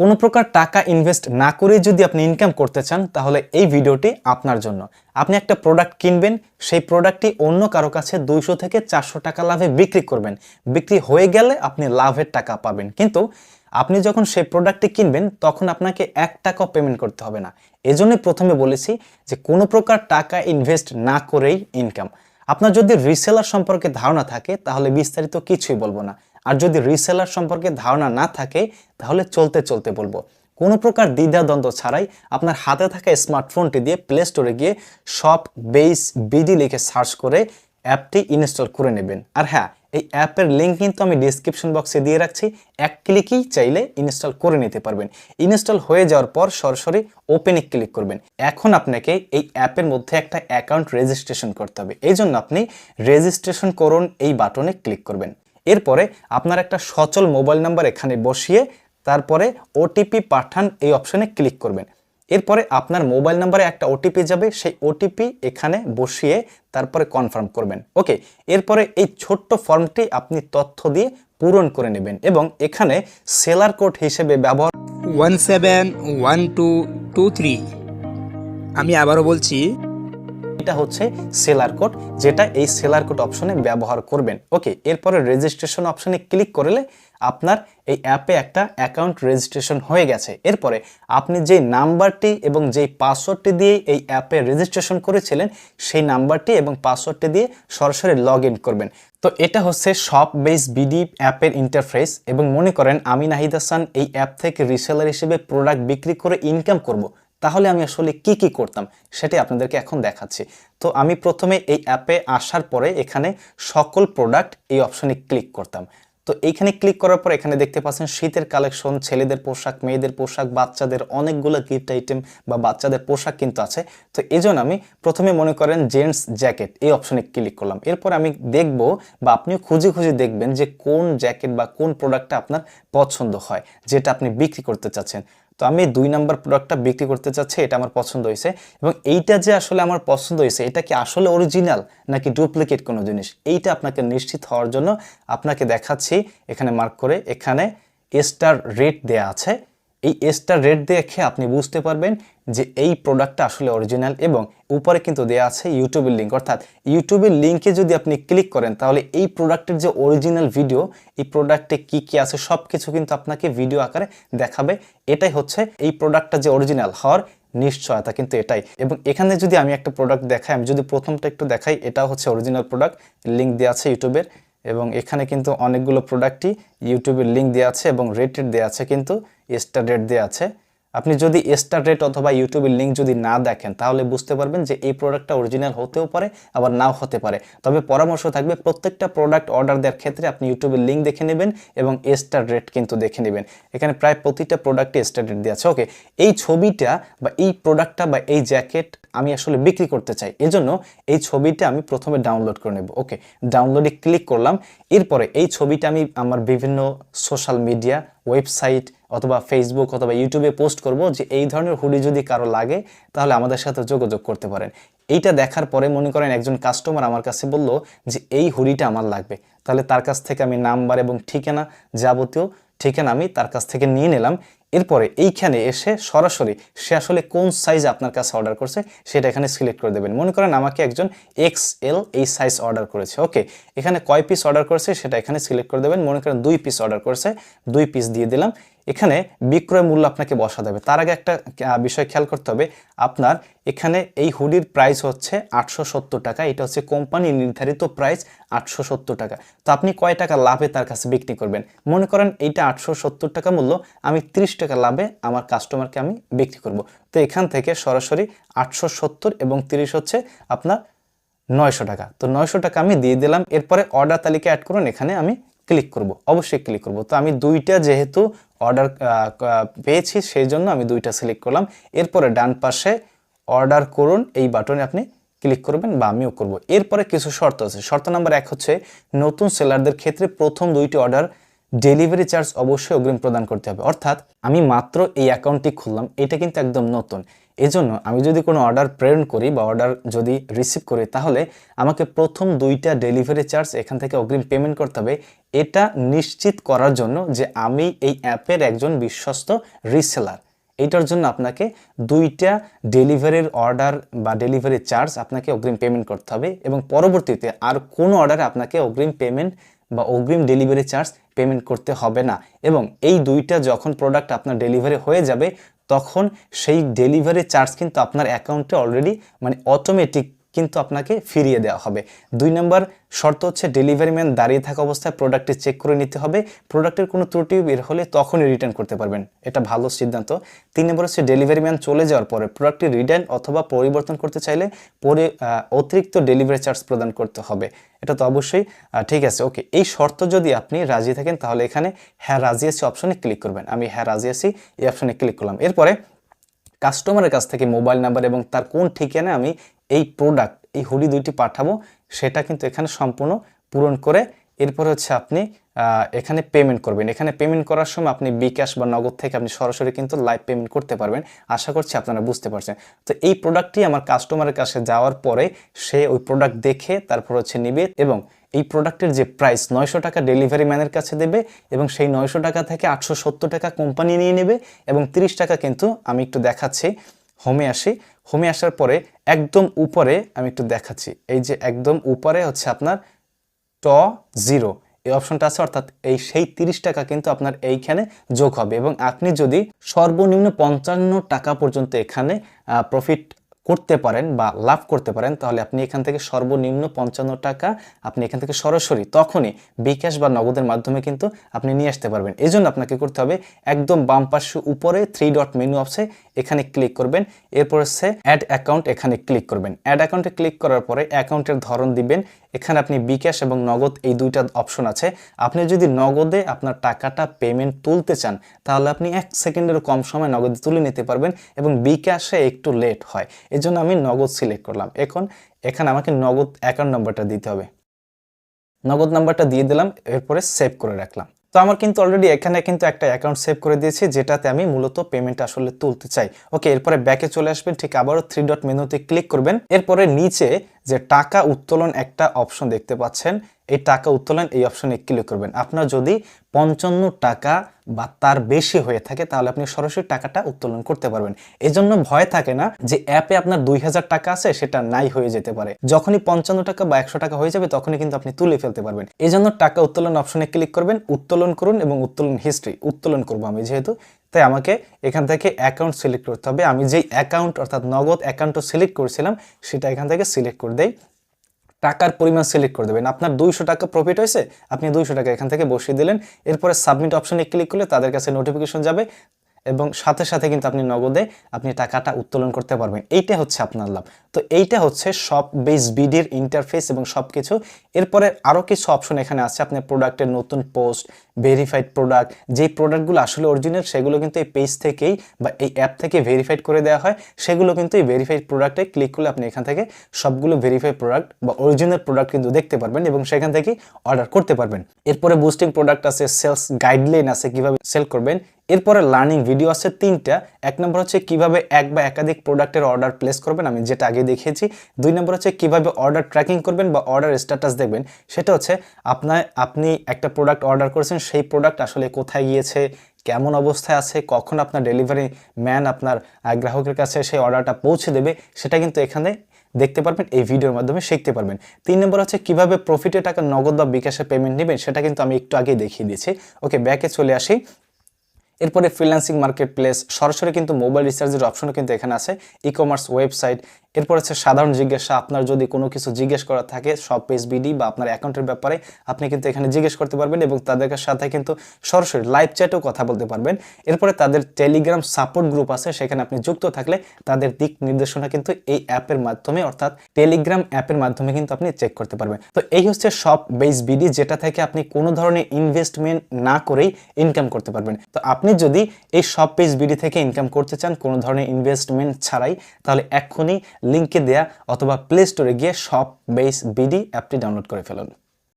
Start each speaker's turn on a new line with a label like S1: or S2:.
S1: কোনো প্রকার টাকা ইনভেস্ট না করে যদি আপনি ইনকাম করতে চান, তাহলে এই ভিডিওটি আপনার জন্য। আপনি একটা প্রোডাক্ট কিনবেন, সেই প্রোডাক্টটি অন্য কারও কাছে দুইশো থেকে চারশো টাকা লাভে বিক্রি করবেন। বিক্রি হয়ে গেলে আপনি লাভের টাকা পাবেন। কিন্তু আপনি যখন সেই প্রোডাক্টটি কিনবেন, তখন আপনাকে এক টাকাও পেমেন্ট করতে হবে না। এজন্যই প্রথমে বলেছি যে কোনো প্রকার টাকা ইনভেস্ট না করেই ইনকাম আপনার যদি রিসেলার সম্পর্কে ধারণা থাকে, তাহলে বিস্তারিত কিছুই বলব না। আর যদি রিসেলার সম্পর্কে ধারণা না থাকে, তাহলে চলতে চলতে বলব। কোনো প্রকার দ্বিধাদ্বন্দ্ব ছাড়াই আপনার হাতে থাকা স্মার্টফোনটি দিয়ে প্লে স্টোরে গিয়ে শপ বেস বিডি লিখে সার্চ করে অ্যাপটি ইনস্টল করে নেবেন। আর হ্যাঁ এই অ্যাপের লিঙ্ক কিন্তু আমি ডিসক্রিপশন বক্সে দিয়ে রাখছি। এক ক্লিকেই চাইলে ইনস্টল করে নিতে পারবেন। ইনস্টল হয়ে যাওয়ার পর সরাসরি ওপেনে ক্লিক করবেন। এখন আপনাকে এই অ্যাপের মধ্যে একটা অ্যাকাউন্ট রেজিস্ট্রেশন করতে হবে। এই জন্য আপনি রেজিস্ট্রেশন করুন এই বাটনে ক্লিক করবেন। এরপরে আপনার একটা সচল মোবাইল নাম্বার এখানে বসিয়ে তারপরে ওটিপি পাঠান এই অপশনে ক্লিক করবেন। এরপরে আপনার মোবাইল নাম্বারে একটা ওটিপি যাবে, সেই ওটিপি এখানে বসিয়ে তারপরে কনফার্ম করবেন। ওকে, এরপরে এই ছোট্ট ফর্মটি আপনি তথ্য দিয়ে পূরণ করে নেবেন এবং এখানে সেলার কোড হিসেবে ব্যবহার
S2: one seven one two two three. আমি আবারও বলছি
S1: এটা হচ্ছে সেলার কোড যেটা এই সেলার কোড অপশনে ব্যবহার করবেন। ওকে এরপরে রেজিস্ট্রেশন অপশনে ক্লিক করলে আপনার এই অ্যাপে একটা অ্যাকাউন্ট রেজিস্ট্রেশন হয়ে গেছে। এরপরে আপনি যে নাম্বারটি এবং যেই পাসওয়ার্ডটি দিয়ে এই অ্যাপে রেজিস্ট্রেশন করেছিলেন, সেই নাম্বারটি এবং পাসওয়ার্ডটি দিয়ে সরাসরি লগ করবেন। তো এটা হচ্ছে শপ বেস বিডি অ্যাপের ইন্টারফেস এবং মনে করেন আমি নাহিদ হাসান এই অ্যাপ থেকে রিসেলার হিসেবে প্রোডাক্ট বিক্রি করে ইনকাম করব। তাহলে আমি আসলে কি কি করতাম সেটাই আপনাদেরকে এখন দেখাচ্ছি। তো আমি প্রথমে এই অ্যাপে আসার পরে এখানে সকল প্রোডাক্ট এই অপশনে ক্লিক করতাম। তো এইখানে ক্লিক করার পর এখানে দেখতে পাচ্ছেন শীতের কালেকশন ছেলেদের পোশাক, মেয়েদের পোশাক, বাচ্চাদের অনেকগুলো গিফট আইটেম বা বাচ্চাদের পোশাক কিন্তু আছে। তো এই আমি প্রথমে মনে করেন জেন্টস জ্যাকেট এই অপশনে ক্লিক করলাম। এরপর আমি দেখব বা আপনিও খুঁজে খুঁজে দেখবেন যে কোন জ্যাকেট বা কোন প্রোডাক্টটা আপনার পছন্দ হয়, যেটা আপনি বিক্রি করতে চাচ্ছেন। তো আমি দুই নাম্বার প্রোডাক্টটা বিক্রি করতে চাচ্ছি, এটা আমার পছন্দ হয়েছে। এবং এইটা যে আসলে আমার পছন্দ হয়েছে, এটা কি আসলে অরিজিনাল নাকি ডুপ্লিকেট কোনো জিনিস? এইটা আপনাকে নিশ্চিত হওয়ার জন্য আপনাকে দেখাচ্ছি, এখানে মার্ক করে, এখানে স্টার রেট দেয়া আছে। এই এসটার রেট দেখে আপনি বুঝতে পারবেন যে এই প্রোডাক্টটা আসলে অরিজিনাল এবং উপরে কিন্তু দেয়া আছে ইউটিউবের লিঙ্ক অর্থাৎ ইউটিউবের লিঙ্কে যদি আপনি ক্লিক করেন, তাহলে এই প্রোডাক্টের যে অরিজিনাল ভিডিও এই প্রোডাক্টে কি কি আছে সব কিছু কিন্তু আপনাকে ভিডিও আকারে দেখাবে। এটাই হচ্ছে এই প্রোডাক্টটা যে অরিজিনাল হওয়ার নিশ্চয়তা কিন্তু এটাই। এবং এখানে যদি আমি একটা প্রোডাক্ট দেখাই, আমি যদি প্রথমটা একটু দেখাই এটা হচ্ছে অরিজিনাল প্রোডাক্ট লিঙ্ক দেওয়া আছে ইউটিউবের এবং এখানে কিন্তু অনেকগুলো প্রোডাক্টই ইউটিউবের লিঙ্ক দেওয়া আছে এবং রেটেড দেওয়া আছে কিন্তু স্টার রেট দেওয়া আছে। আপনি যদি স্টার রেট অথবা ইউটিউবের লিঙ্ক যদি না দেখেন, তাহলে বুঝতে পারবেন যে এই প্রোডাক্টটা অরিজিনাল হতেও পারে, আবার নাও হতে পারে। তবে পরামর্শ থাকবে, প্রত্যেকটা প্রোডাক্ট অর্ডার দেওয়ার ক্ষেত্রে আপনি ইউটিউবের লিঙ্ক দেখে নেবেন এবং স্টার রেট কিন্তু দেখে নেবেন। এখানে প্রায় প্রতিটা প্রোডাক্টে স্টার রেট দেওয়া আছে। ওকে এই ছবিটা বা এই প্রোডাক্টটা বা এই জ্যাকেট আমি আসলে বিক্রি করতে চাই। এজন্য এই ছবিটা আমি প্রথমে ডাউনলোড করে নেব। ওকে ডাউনলোডে ক্লিক করলাম। এরপরে এই ছবিটা আমি আমার বিভিন্ন সোশ্যাল মিডিয়া ওয়েবসাইট অথবা ফেসবুক অথবা ইউটিউবে পোস্ট করব যে এই ধরনের হুডি যদি কারও লাগে, তাহলে আমাদের সাথে যোগাযোগ করতে পারেন। এইটা দেখার পরে মনে করেন একজন কাস্টমার আমার কাছে বলল যে, এই হুডিটা আমার লাগবে। তাহলে তার কাছ থেকে আমি নাম্বার এবং ঠিকানা যাবতীয় ঠিকানা আমি তার কাছ থেকে নিয়ে নিলাম। এরপরে এইখানে এসে সরাসরি সে আসলে কোন সাইজ আপনার কাছে অর্ডার করছে, সেটা এখানে সিলেক্ট করে দেবেন। মনে করেন আমাকে একজন এক্স এল এই সাইজ অর্ডার করেছে। ওকে এখানে কয় পিস অর্ডার করেছে, সেটা এখানে সিলেক্ট করে দেবেন। মনে করেন দুই পিস অর্ডার করেছে, দুই পিস দিয়ে দিলাম। এখানে বিক্রয় মূল্য আপনাকে বসা দেবে তার আগে একটা বিষয় খেয়াল করতে হবে। আপনার এখানে এই হুডির প্রাইস হচ্ছে আটশো সত্তর টাকা। এটা হচ্ছে কোম্পানি নির্ধারিত প্রাইস আটশো সত্তর টাকা। তো আপনি কয় টাকা লাভে তার কাছে বিক্রি করবেন? মনে করেন এইটা আটশো সত্তর টাকা মূল্য, আমি ত্রিশ টাকা লাভে আমার কাস্টমারকে আমি বিক্রি করব। তো এখান থেকে সরাসরি আটশো সত্তর এবং তিরিশ হচ্ছে আপনার নয়শো টাকা। তো নয়শো টাকা আমি দিয়ে দিলাম। এরপরে অর্ডার তালিকা অ্যাড করুন। এখানে আমি ক্লিক করব, অবশ্যই ক্লিক করব। তো আমি দুইটা যেহেতু অর্ডার পেয়েছি, সেই জন্য আমি দুইটা সিলেক্ট করলাম। এরপরে ডান পাশে অর্ডার করুন, এই বাটনে আপনি ক্লিক করবেন বা আমিও করব। এরপরে কিছু শর্ত আছে। শর্ত নাম্বার এক হচ্ছে নতুন সেলারদের ক্ষেত্রে প্রথম দুইটি অর্ডার ডেলিভারি চার্জ অবশ্যই অগ্রিম প্রদান করতে হবে। অর্থাৎ আমি মাত্র এই অ্যাকাউন্টটি খুললাম, এটা কিন্তু একদম নতুন। এজন্য আমি যদি কোনো অর্ডার প্রেরণ করি বা অর্ডার যদি রিসিভ করি, তাহলে আমাকে প্রথম দুইটা ডেলিভারি চার্জ এখান থেকে অগ্রিম পেমেন্ট করতে হবে। এটা নিশ্চিত করার জন্য যে আমি এই অ্যাপের একজন বিশ্বস্ত রিসেলার এইটার জন্য আপনাকে দুইটা ডেলিভারির অর্ডার বা ডেলিভারি চার্জ আপনাকে অগ্রিম পেমেন্ট করতে হবে এবং পরবর্তীতে আর কোনো অর্ডারে আপনাকে অগ্রিম পেমেন্ট বা অগ্রিম ডেলিভারি চার্জ পেমেন্ট করতে হবে না। এবং এই দুইটা যখন প্রোডাক্ট আপনার ডেলিভারি হয়ে যাবে তখন সেই ডেলিভারি চার্জ কিন্তু আপনার অ্যাকাউন্টে অলরেডি মানে অটোমেটিক কিন্তু আপনাকে ফিরিয়ে দেওয়া হবে। দুই নম্বর শর্ত হচ্ছে ডেলিভারি ম্যান দাঁড়িয়ে থাকা অবস্থায় প্রোডাক্টটি চেক করে নিতে হবে। প্রোডাক্টের কোনো ত্রুটি বের হলে তখনই রিটার্ন করতে পারবেন। এটা ভালো সিদ্ধান্ত। তিন নম্বর হচ্ছে ডেলিভারি ম্যান চলে যাওয়ার পরে প্রোডাক্টটি রিটার্ন অথবা পরিবর্তন করতে চাইলে পরে অতিরিক্ত ডেলিভারি চার্জ প্রদান করতে হবে। এটা তো অবশ্যই ঠিক আছে ওকে এই শর্ত যদি আপনি রাজি থাকেন, তাহলে এখানে হ্যাঁ রাজি আছি অপশনে ক্লিক করবেন। আমি হ্যাঁ রাজি আছি, এই অপশনে ক্লিক করলাম। এরপরে কাস্টমারের কাছ থেকে মোবাইল নাম্বার এবং তার কোন ঠিকানা আমি এই প্রোডাক্ট এই হুডি দুইটি পাঠাবো, সেটা কিন্তু এখানে সম্পূর্ণ পূরণ করে এরপর হচ্ছে আপনি এখানে পেমেন্ট করবেন। এখানে পেমেন্ট করার সময় আপনি বিকাশ বা নগদ থেকে আপনি সরাসরি কিন্তু লাইভ পেমেন্ট করতে পারবেন। আশা করছি আপনারা বুঝতে পারছেন। তো এই প্রোডাক্টটি আমার কাস্টমারের কাছে যাওয়ার পরে সে ওই প্রোডাক্ট দেখে তারপর হচ্ছে নিবে এবং এই প্রোডাক্টের যে প্রাইস নয়শো টাকা ডেলিভারি ম্যানের কাছে দেবে এবং সেই নয়শো টাকা থেকে আটশো সত্তর টাকা কোম্পানি নিয়ে নেবে এবং তিরিশ টাকা কিন্তু আমি একটু দেখাচ্ছি হোমে আসি। হোমে আসার পরে একদম উপরে আমি একটু দেখাচ্ছি। এই যে একদম উপরে হচ্ছে আপনার ট জিরো এই অপশনটা আছে, অর্থাৎ এই সেই তিরিশ টাকা কিন্তু আপনার এইখানে যোগ হবে। এবং আপনি যদি সর্বনিম্ন পঞ্চান্ন টাকা পর্যন্ত এখানে প্রফিট করতে পারেন বা লাভ করতে পারেন, তাহলে আপনি এখান থেকে সর্বনিম্ন পঞ্চান্ন টাকা আপনি এখান থেকে সরাসরি তখনই বিকাশ বা নগদের মাধ্যমে কিন্তু আপনি নিয়ে আসতে পারবেন। এই জন্য আপনাকে করতে হবে একদম বাম পাশে উপরে থ্রি ডট মেনু আছে এখানে ক্লিক করবেন, এরপর হচ্ছে অ্যাড অ্যাকাউন্ট এখানে ক্লিক করবেন। অ্যাড অ্যাকাউন্টে ক্লিক করার পরে অ্যাকাউন্টের ধরন দিবেন, এখানে আপনি বিকাশ এবং নগদ এই দুইটা অপশন আছে। আপনি যদি নগদে আপনার টাকাটা পেমেন্ট তুলতে চান, তাহলে আপনি এক সেকেন্ডেরও কম সময় নগদে তুলে নিতে পারবেন এবং বিকাশে একটু লেট হয়। এই জন্য আমি নগদ সিলেক্ট করলাম। এখন এখানে আমাকে নগদ অ্যাকাউন্ট নাম্বারটা দিতে হবে। নগদ নাম্বারটা দিয়ে দিলাম, এরপরে সেভ করে রাখলাম। তো আমার কিন্তু অলরেডি এখানে কিন্তু একটা অ্যাকাউন্ট সেভ করে দিয়েছি, যেটাতে আমি মূলত পেমেন্ট আসলে তুলতে চাই। ওকে এরপরে ব্যাকে চলে আসবেন, ঠিক আবারও থ্রি ডট মেনুতে ক্লিক করবেন। এরপরে নিচে যে টাকা উত্তোলন একটা অপশন দেখতে পাচ্ছেন, এই টাকা উত্তোলন এই অপশনে ক্লিক করবেন। আপনার যদি পঞ্চান্ন টাকা বা তার বেশি হয়ে থাকে, তাহলে আপনি সরাসরি টাকাটা উত্তোলন করতে পারবেন। এই জন্য ভয় থাকে না যে অ্যাপে আপনার দুই হাজার টাকা আছে, সেটা নাই হয়ে যেতে পারে। যখনই পঞ্চান্ন টাকা বা একশো টাকা হয়ে যাবে, তখনই কিন্তু আপনি তুলে ফেলতে পারবেন। এই জন্য টাকা উত্তোলন অপশনে ক্লিক করবেন, উত্তোলন করুন এবং উত্তোলন হিস্ট্রি, উত্তোলন করব আমি যেহেতু। তাই আমাকে এখান থেকে অ্যাকাউন্ট সিলেক্ট করতে হবে। আমি যেই অ্যাকাউন্ট, অর্থাৎ নগদ অ্যাকাউন্টও সিলেক্ট করেছিলাম, সেটা এখান থেকে সিলেক্ট করে দেই। টাকার পরিমাণ সিলেক্ট করে দেবেন। আপনার দুইশো টাকা প্রফিট হয়েছে, আপনি দুইশো টাকা এখান থেকে বসিয়ে দিলেন। এরপরে সাবমিট অপশনে ক্লিক করলে তাদের কাছে নোটিফিকেশন যাবে। এবং সাথে সাথে কিন্তু আপনি নগদে আপনি টাকাটা উত্তোলন করতে পারবেন। এইটা হচ্ছে আপনার লাভ। তো এইটা হচ্ছে সব বেস বিডির ইন্টারফেস এবং সব কিছু এরপরে আরও কিছু অপশন এখানে আছে। আপনার প্রোডাক্টের নতুন পোস্ট ভেরিফাইড প্রোডাক্ট যেই প্রোডাক্টগুলো আসলে অরিজিনাল সেগুলো কিন্তু এই পেজ থেকেই বা এই অ্যাপ থেকে ভেরিফাইড করে দেওয়া হয়। সেগুলো কিন্তু এই ভেরিফাইড প্রোডাক্টে ক্লিক করলে আপনি এখান থেকে সবগুলো ভেরিফাইড প্রোডাক্ট বা অরিজিনাল প্রোডাক্ট কিন্তু দেখতে পারবেন এবং সেখান থেকেই অর্ডার করতে পারবেন। এরপরে বুস্টিং প্রোডাক্ট আছে সেলস গাইডলাইন আছে কীভাবে সেল করবেন। এরপরে লার্নিং ভিডিও আছে তিনটা। এক নম্বর হচ্ছে কীভাবে এক বা একাধিক প্রোডাক্টের অর্ডার প্লেস করবেন, আমি যেটা আগে দেখিয়েছি। দুই নম্বর হচ্ছে কীভাবে অর্ডার ট্র্যাকিং করবেন বা অর্ডার স্ট্যাটাস দেখবেন। সেটা হচ্ছে আপনার আপনি একটা প্রোডাক্ট অর্ডার করেছেন, সেই প্রোডাক্ট আসলে কোথায় গিয়েছে, কেমন অবস্থায় আছে, কখন আপনার ডেলিভারি ম্যান আপনার গ্রাহকের কাছে সেই অর্ডারটা পৌঁছে দেবে, সেটা কিন্তু এখানে দেখতে পারবেন, এই ভিডিওর মাধ্যমে শিখতে পারবেন। তিন নম্বর হচ্ছে কীভাবে প্রফিটে টাকা নগদ বা বিকাশে পেমেন্ট নেবেন, সেটা কিন্তু আমি একটু আগেই দেখিয়ে দিয়েছি। ওকে ব্যাকে চলে আসি। এরপরে ফ্রিল্যান্সিং মার্কেট প্লেস সরাসরি কিন্তু মোবাইল রিচার্জের অপশনও কিন্তু এখানে আছে। ই কমার্স ওয়েবসাইট এরপর হচ্ছে সাধারণ জিজ্ঞাসা, আপনার যদি কোনো কিছু জিজ্ঞেস করা থাকে, সব পেজ বিডি বা আপনার অ্যাকাউন্টের ব্যাপারে, আপনি কিন্তু এখানে জিজ্ঞেস করতে পারবেন এবং তাদের সাথে কিন্তু সরাসরি লাইভ চ্যাটেও কথা বলতে পারবেন। এরপরে তাদের টেলিগ্রাম সাপোর্ট গ্রুপ আছে, সেখানে আপনি যুক্ত থাকলে তাদের দিক নির্দেশনা কিন্তু এই অ্যাপের মাধ্যমে, অর্থাৎ টেলিগ্রাম অ্যাপের মাধ্যমে কিন্তু আপনি চেক করতে পারবেন। তো এই হচ্ছে সব বেস বিডি যেটা থেকে আপনি কোনো ধরনের ইনভেস্টমেন্ট না করেই ইনকাম করতে পারবেন। তো আপনি যদি এই সব পেজ বিডি থেকে ইনকাম করতে চান, কোনো ধরনের ইনভেস্টমেন্ট ছাড়াই, তাহলে এক্ষুনি লিঙ্কে দেয়া অথবা প্লে স্টোরে গিয়ে সব বেস বিডি অ্যাপটি ডাউনলোড করে ফেলুন।